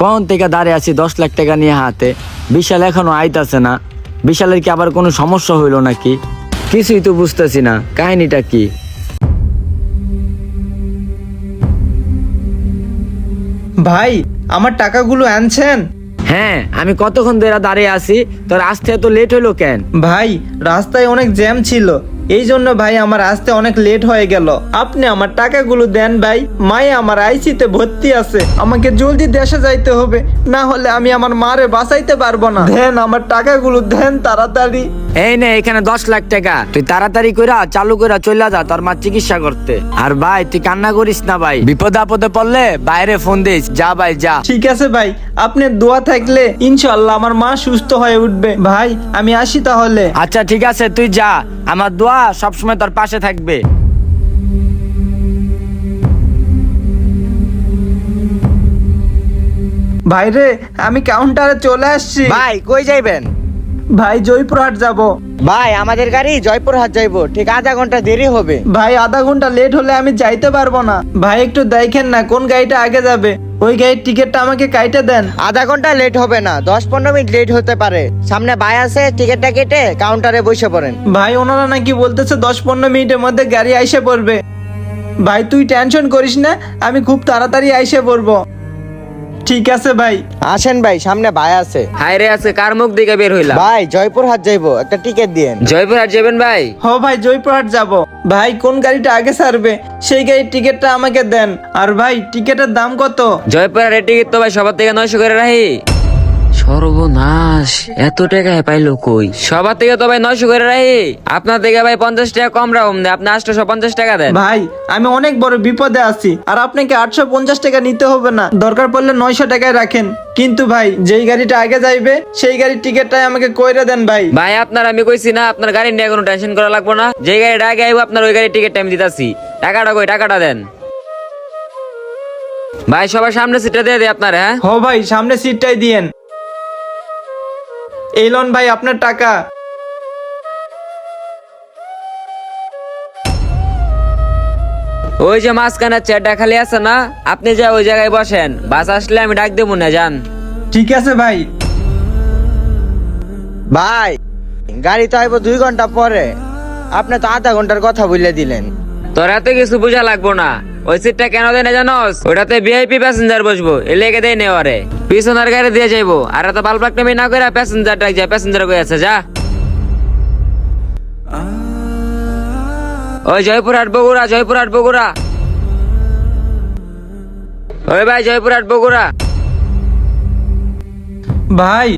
কখন থেকে দাঁড়িয়ে আছি দশ লাখ টাকা নিয়ে হাতে? বিশাল এখনও আইতাছে না। বিশালের কি আবার কোনো সমস্যা হইল নাকি? কিছুই তো বুঝতেছি না। কাহিনীটা কি? ভাই আমার টাকাগুলো আনছেন? হ্যাঁ আমি কতক্ষণ ধরে দাঁড়িয়ে আছি? তোর আসতে এত লেট হইল কেন? ভাই রাস্তায় অনেক জ্যাম ছিল। এই জন্য ভাই আমার আসতে অনেক লেট হয়ে গেল। আপনি আমার টাকাগুলো দেন ভাই। মায়ে আমার আইসিতে ভর্তি আছে। আমাকে জলদি দেশে যাইতে হবে। না হলে আমি আমার মারে বাঁচাইতে পারব না। দেন আমার টাকাগুলো দেন তাড়াতাড়ি। এই নে এখানে দশ লাখ টাকা। তুই তাড়াতাড়ি কইরা চালু কইরা চলে যা তোর মা চিকিৎসা করতে। আর ভাই তুই কান্না করিস না ভাই। বিপদ আপদে পড়লে বাইরে ফোন দিস। যা ভাই যা। ঠিক আছে ভাই আপনার দোয়া থাকলে ইনশাল্লাহ আমার মা সুস্থ হয়ে উঠবে। ভাই আমি আসি তাহলে। আচ্ছা ঠিক আছে তুই যা। আমার দোয়া সবসময় তোর পাশে থাকবে। ভাই রে আমি কাউন্টারে চলে আসছি। ভাই কই যাইবেন? ভাই জয়পুরহাট যাব। ভাই আমাদের গাড়ি জয়পুর জয়পুরহাট যাইবো। ঠিক আধা ঘণ্টা দেরি হবে। ভাই আধা ঘণ্টা লেট হলে আমি যাইতে পারব না। ভাই একটু দেখেন না কোন গাড়িটা আগে যাবে। ওই গাড়ির টিকিটটা আমাকে কাইটে দেন। আধা ঘণ্টা লেট হবে না দশ পনেরো মিনিট লেট হতে পারে। সামনে ভাই আছে টিকিটটা কেটে কাউন্টারে বসে পড়েন। ভাই ওনারা নাকি বলতেছে দশ পনেরো মিনিটের মধ্যে গাড়ি আইসে পড়বে। ভাই তুই টেনশন করিস না আমি খুব তাড়াতাড়ি আইসে পড়ব। ঠিক আছে ভাই। আসেন ভাই সামনে ভাই আছে। হাইরে আছে কার মুখ দিকে বের হইলা? ভাই জয়পুর হাট যাইবো একটা টিকিট দিয়েন। জয়পুরহাট যাবেন ভাই? হ ভাই জয়পুর হাট যাব। ভাই কোন গাড়িটা আগে ছাড়বে? সেই গাড়ির টিকিটটা আমাকে দেন। আর ভাই টিকিটের দাম কত? জয়পুর জয়পুরহাটের টিকিট তো ভাই সবার থেকে নয়শো করে রাহি। সর্বনাশ। এত টাকায় পাইলো কই? সবার থেকে তো ভাই নয়শো করে রাহি। আপনার থেকে ভাই পঞ্চাশ টাকা কম রাখুন আপনি আটশো পঞ্চাশ টাকা দেন। ভাই আমি অনেক বড় বিপদে আছি আর আপনাকে আটশো পঞ্চাশ টাকা নিতে হবে না। দরকার পড়লে নয়শো টাকায় রাখেন। কিন্তু ভাই যেই গাড়িটা আগে যাইবে সেই গাড়ির টিকিটটাই আমাকে কইরা দেন ভাই। ভাই আপনার আমি কইছি না আপনার গাড়ি নিয়ে কোনো টেনশন করা লাগবে না। যে গাড়িটা আগে আইবো আপনার ওই গাড়ির টিকিট আমি দিতাছি। টাকাটা কই? টাকাটা দেন। ভাই সবার সামনে সিটটা দিয়ে দেয় আপনার হ্যাঁ? হ ভাই সামনে সিটটাই দিয়েন। এই লন ভাই আপনার টাকা। ওই যে মাঝখানে চেয়ারটা খালি আছে না আপনি যা ওই জায়গায় বসেন। বাস আসলে আমি ডাক দেবো না যান। ঠিক আছে ভাই। ভাই গাড়ি তো আইবো দুই ঘণ্টা পরে। আপনি তো আধা ঘণ্টার কথা বলে দিলেন। তোর এত কিছু বোঝা লাগবো না। ওই সিটটা কেন দেয় না জানোস? ওটাতে ভিআইপি প্যাসেঞ্জার বসবো এ লেগে দেয় নেওয়ারে পিছনের গাড়ি দিয়ে যাইবো। আর এত বালপাক নামি না করে প্যাসেঞ্জার ডাক যায় প্যাসেঞ্জার কই আছে যা। ওই জয়পুরহাট বগুড়া জয়পুরহাট বগুড়া। ওই ভাই জয়পুরহাট বগুড়া। ভাই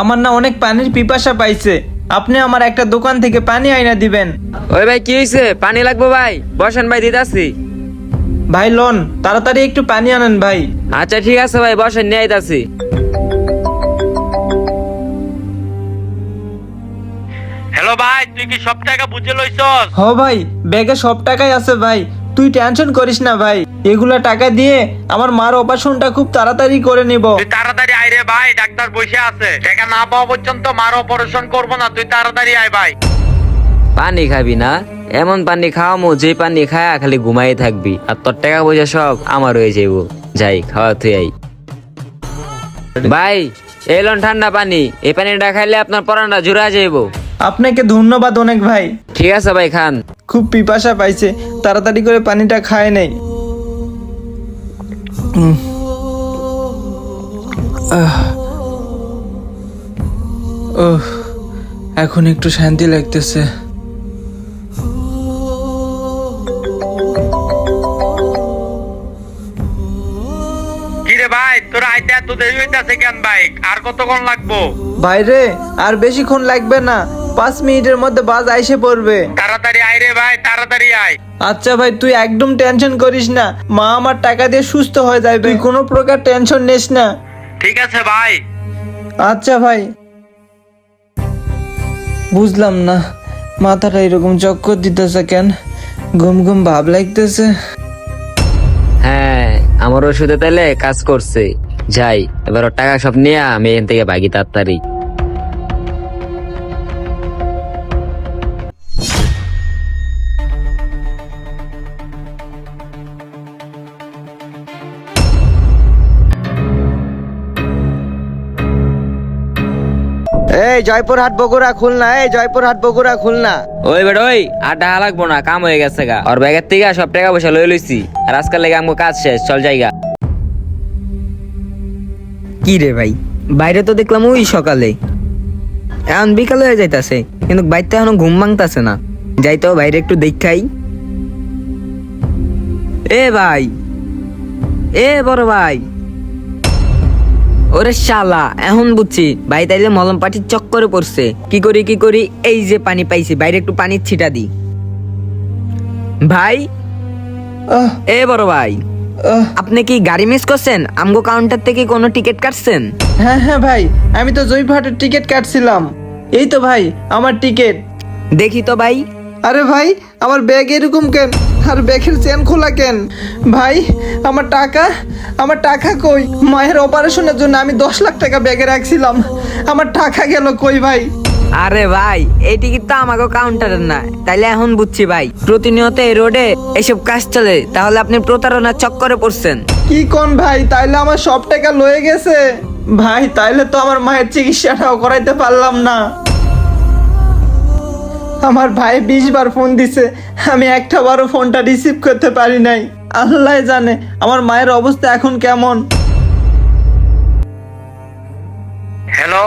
আমার না অনেক পানির পিপাসা পাইছে। আপনি আমার একটা দোকান থেকে পানি আইনা দিবেন। ওই ভাই কি হয়েছে পানি লাগবো ভাই? বসেন ভাই দিদাসি ভাই লোন তাড়াতাড়ি একটু পানি আনেন ভাই। আচ্ছা ঠিক আছে ভাই বসেন নিয়ে আইতাছি। হ্যালো ভাই তুই কি সব টাকা বুঝে লইছস? হ ভাই ব্যাগে সব টাকাই আছে ভাই। তুই টেনশন করিস না ভাই এগুলা টাকা দিয়ে আমার মার অপারেশনটা খুব তাড়াতাড়ি করে নিব। তুই তাড়াতাড়ি আয় রে ভাই ডাক্তার বসে আছে। টাকা না পাওয়া পর্যন্ত মার অপারেশন করব না তুই তাড়াতাড়ি আয় ভাই। পানি খাবি না? এমন পানি খাওয়ামো যে পানি খায়া খালি ঘুমাই থাকবি। আর তোর টাকা পয়সা সব আমার হয়ে যাইব। যাই খাওয়া তুই আই। ভাই এলন ঠান্ডা পানি। এই পানিটা খাইলে আপনার পরানটা জুড়া যাইব। আপনাকে ধন্যবাদ অনেক ভাই। ঠিক আছে ভাই খান। খুব পিপাসা পাইছে তাড়াতাড়ি করে পানিটা খায় নেই। এখন একটু শান্তি লাগতেছে। হইতাছে কেন ভাই আর কতক্ষণ লাগবো? বাইরে আর বেশিক্ষণ লাগবে না। পাঁচ মিনিটের মধ্যে বাস আইসে পড়বে। তাড়াতাড়ি আয় রে ভাই তাড়াতাড়ি আয়। আচ্ছা ভাই তুই একদম টেনশন করিস না। মা আমার টাকা দিয়ে সুস্থ হয়ে যাবে তুই কোনো প্রকার টেনশন নিস না। ঠিক আছে ভাই। আচ্ছা ভাই। বুঝলাম না মাথাটা এরকম চক্কর দিতেছে কেন? ঘুম ঘুম ভাব লাগতেছে। হ্যাঁ আমার ওষুধে তাইলে কাজ করছে। যাই এবার ওর টাকা সব নিয়ে আমি এখান থেকে ভাগি তাড়াতাড়ি। এই জয়পুরহাট বগুড়া খুলনা এই জয়পুর হাট বগুড়া খুলনা। ওই বেড ওই আর ডাহা লাগবো না কাম হয়ে গেছে গা। আর ব্যাগের থেকে সব টাকা পয়সা লই লইছি। আর আজকাল লেগে আমগো কাজ শেষ চল যাইগা কি রে ভাই? বাইরে তো দেখলাম ওই সকালে। এখন বিকাল হয়ে যাইতাছে কিন্তু বাইরতে এখনও ঘুম ভাঙতাছে না। যাইতো বাইরে একটু দেখাই। এ ভাই এ বড় ভাই। ওরে শালা এখন বুঝছি ভাই তাইলে মলম পাটির চক্করে পড়ছে। কি করি কি করি? এই যে পানি পাইছি বাইরে একটু পানির ছিটা দি। ভাই এ বড় ভাই। আপনি কি গাড়ি মিস করছেন? আমগো কাউন্টার থেকে কোনো টিকিট কাটছেন? হ্যাঁ হ্যাঁ ভাই আমি তো জয়পুরহাটের টিকিট কাটছিলাম। এই তো ভাই আমার টিকিট দেখি তো ভাই। আরে ভাই আমার ব্যাগ এরকম কেন? আর ব্যাগের চেন খোলা কেন? ভাই আমার টাকা আমার টাকা কই? মায়ের অপারেশনের জন্য আমি দশ লাখ টাকা ব্যাগে রাখছিলাম। আমার টাকা গেল কই ভাই? আরে ভাই এই টিকিট তো আমাকে কাউন্টারের না? তাইলে এখন বুঝছি ভাই প্রতিনিয়ত এই রোডে এসব কাজ চলে তাহলে আপনি প্রতারণার চক্করে পড়ছেন। কি কোন ভাই তাইলে আমার সব টাকা লয়ে গেছে। ভাই তাইলে তো আমার মায়ের চিকিৎসাটাও করাইতে পারলাম না। আমার ভাই বিশ বার ফোন দিছে আমি একটা বারও ফোনটা রিসিভ করতে পারি নাই। আল্লাহ জানে আমার মায়ের অবস্থা এখন কেমন। হ্যালো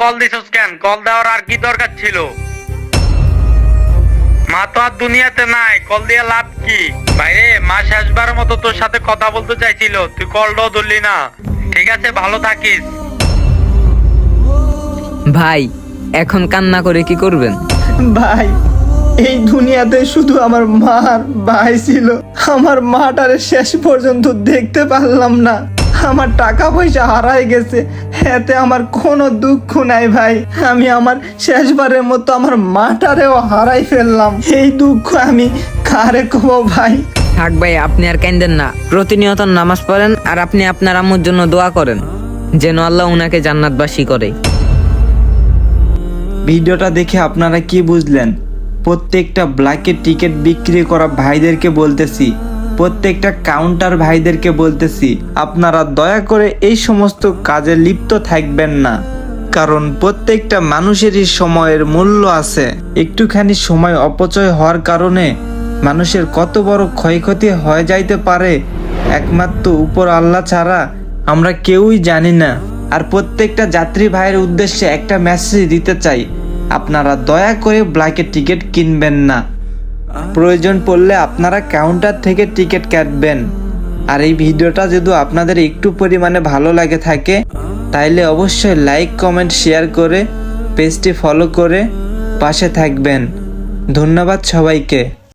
কল দিছস কেন কল দেওয়ার আর কি দরকার ছিল? মা তো আর দুনিয়াতে নাই কল দিয়ে লাভ কি? বাইরে মা শেষবার মতো তোর সাথে কথা বলতে চাইছিল তুই কলটাও ধরলি না। ঠিক আছে ভালো থাকিস। ভাই এখন কান্না করে কি করবেন? ভাই এই দুনিয়াতে শুধু আমার মার ভাই ছিল। আমার মাটারে শেষ পর্যন্ত দেখতে পারলাম না। আমার টাকা পয়সা হারাই গেছে। এতে আমার কোনো দুঃখ নাই ভাই। আমি আমার শেষবারের মতো আমার মাটারেও হারাই ফেললাম। এই দুঃখ আমি কারে কব ভাই? থাক ভাই আপনি আর কান্দেন না। প্রতিনিয়ত নামাজ পড়েন আর আপনি আপনার আম্মুর জন্য দোয়া করেন যেন আল্লাহ উনাকে জান্নাতবাসী করে। ভিডিওটা দেখে আপনারা কি বুঝলেন? প্রত্যেকটা ব্ল্যাকের টিকিট বিক্রি করা ভাইদেরকে বলতেছি প্রত্যেকটা কাউন্টার ভাইদেরকে বলতেছি, আপনারা দয়া করে এই সমস্ত কাজে লিপ্ত থাকবেন না। কারণ প্রত্যেকটা মানুষেরই সময়ের মূল্য আছে। একটুখানি সময় অপচয় হওয়ার কারণে মানুষের কত বড় ক্ষয়ক্ষতি হয়ে যাইতে পারে, একমাত্র উপর আল্লাহ ছাড়া আমরা কেউই জানি না। আর প্রত্যেকটা যাত্রী ভাইয়ের উদ্দেশ্যে একটা মেসেজ দিতে চাই, আপনারা দয়া করে ব্ল্যাকের টিকিট কিনবেন না। প্রয়োজন পড়লে আপনারা কাউন্টার থেকে টিকিট কাটবেন। আর এই ভিডিওটা যদি আপনাদের একটু পরিমাণে ভালো লাগে থাকে, তাইলে অবশ্যই লাইক কমেন্ট শেয়ার করে পেজটি ফলো করে পাশে থাকবেন। ধন্যবাদ সবাইকে।